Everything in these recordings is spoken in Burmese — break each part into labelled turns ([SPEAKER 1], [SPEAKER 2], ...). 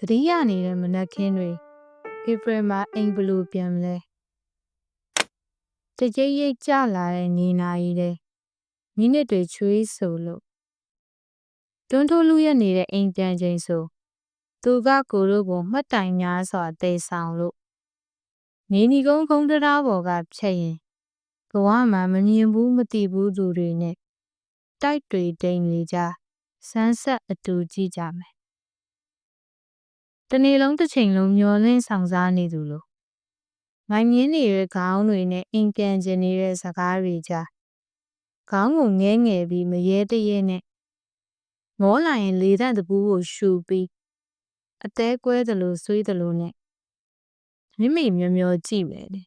[SPEAKER 1] သတိရနေတဲ့မနက်ခင်းတွေဧပြီမှာအိမ်ဘလို့ပြန်မလဲတကြိတ်ရိတ်ကြလာတဲ့နေနာရီတွေမိနစ်တွေချွေးဆိုလို့တွန်းထိုးလူရနေတဲ့အိမ်ပြန်ချိန်ဆိုသူကကိုတို့ကိုမှတ်တိုင်များစွာတေဆောင်လို့နေနီကုန်းကုန်းတရားပေါ်ကဖြတ်ရင်ဘဝမှာမမြင်ဘူးမသိဘူးသူတွေနဲ့တိုက်တွေတိမ်နေကြဆန်းဆက်အတူကြည့်ကြမယ် တနေ့လုံးတစ်ချိန်လုံးမျောလင်းဆောင်စားနေသူလို့မိုင်မြင်းနေတဲ့ခေါင်းတွေနဲ့အိမ်ပြန်ကျင်နေတဲ့စကားတွေကြားခေါင်းကိုငဲငယ်ပြီးမရဲတရဲနဲ့မောလာရင်လေတန့်တပူးကိုရှူပြီးအသေးကွဲသလိုဆွေးသလိုနဲ့မိမိမျောမျောကြည့်မယ်တဲ့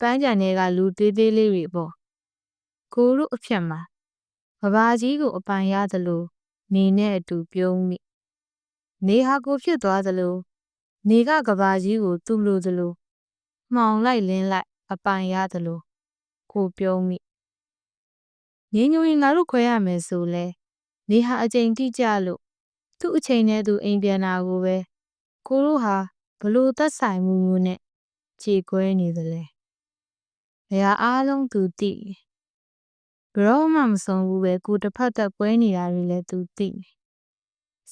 [SPEAKER 1] ပန်းကြံတွေကလူသေးသေးလေးတွေပေါ့ကိုတို့အဖြတ်မှာကဘာကြီးကိုအပိုင်ရသလိုနေနဲ့အတူပြုံးမိ နေဟာကိုဖြစ်သွားသလိုနေကကဘာကြီးကိုသူ့လိုသလိုမှောင်လိုက်လင်းလိုက် အပိုင်ရသလိုကိုပြုံးမိငင်းညွင်ငါတို့ခွဲရမယ်ဆိုလဲနေဟာအချိန်တိကျလို့သူ့အချိန်နဲ့သူအိမ်ပြန်တာကိုပဲကိုတို့ဟာဘလို့သက်ဆိုင်မှုမျိုးနဲ့ခြေခွဲနေသလဲဘယ်ဟာအားလုံးသူသိတယ်ဘရောမှမဆုံးဘူးပဲကိုတစ်ဖက်သက်ပွဲနေတာတွေလည်းသူသိတယ်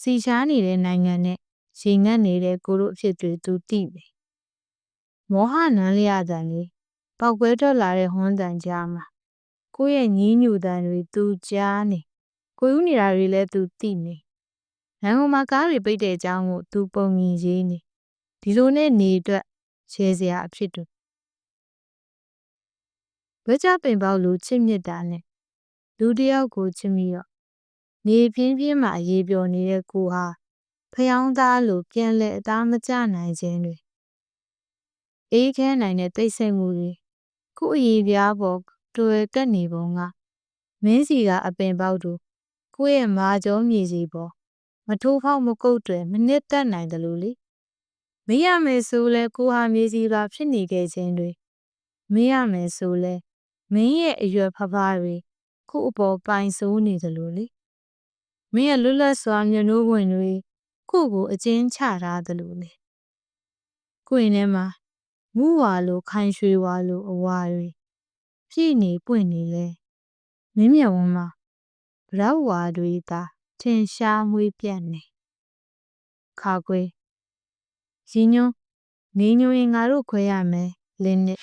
[SPEAKER 1] စီရှားနေတဲ့နိုင်ငံနဲ့ရေငတ်နေတဲ့ကိုတို့အဖြစ်တွေသူသိတယ်မောဟနန်းလျတန်လေးပေါက်ကွဲထွက်လာတဲ့ဟွန်းတန်ကြားမှာကိုယ့်ရဲ့ညင်းညူတန်တွေသူကြားနေကိုယူနေတာတွေလည်းသူသိနေလမ်းပေါ်မှာကားတွေပိတ်တဲ့အကြောင်းကိုသူပုံမြင်ရေးနေဒီလိုနဲ့နေအတွက်ရှဲစရာအဖြစ်တူဝကြပင်ပေါက်လူချစ်မြတ်တာနဲ့လူတယောက်ကိုချစ်မိတော့ နေပြင်းပြင်းမှာအေးပျော်နေတဲ့ကိုဟာဖျောင်းသားလိုပြန်လဲအသားမကျနိုင်ခြင်းတွေအေးခဲနိုင်တဲ့တိတ်ဆိတ်မှုတွေခုအရေးပြားပေါ်တွေ့ကပ်နေပုံကမင်းစီကအပင်ပေါက်တို့ကိုယ့်ရဲ့မာကျောမြေစီပေါ်မထိုးဖောက်မကုတ်တွေမနစ်သက်နိုင်တယ်လို့လေမရမယ်ဆိုလဲကိုဟာမြေစီပါဖြစ်နေခဲ့ခြင်းတွေမရမယ်ဆိုလဲမင်းရဲ့အရွယ်ဖဖားတွေခုအပေါ်ပိုင်ဆိုးနေတယ်လို့လေ မင်းရဲ့လွတ်လပ်စွာမျက်နှာဝင်တွေခုကိုအကျဉ်းချထားတယ်လို့လေကိုရင်ထဲမှာမူးဝါလိုခိုင်ရွှေဝါလိုအဝါတွေပြည့်နေပွင့်နေလဲမင်းမြတ်ဝန်းမှာဗရောက်ဝါတွေသာထင်ရှားမွေးပြတ်နေခါခွေရင်းညွန်းနေညွန်းရင်ငါတို့ခွဲရမယ်လင်းနစ်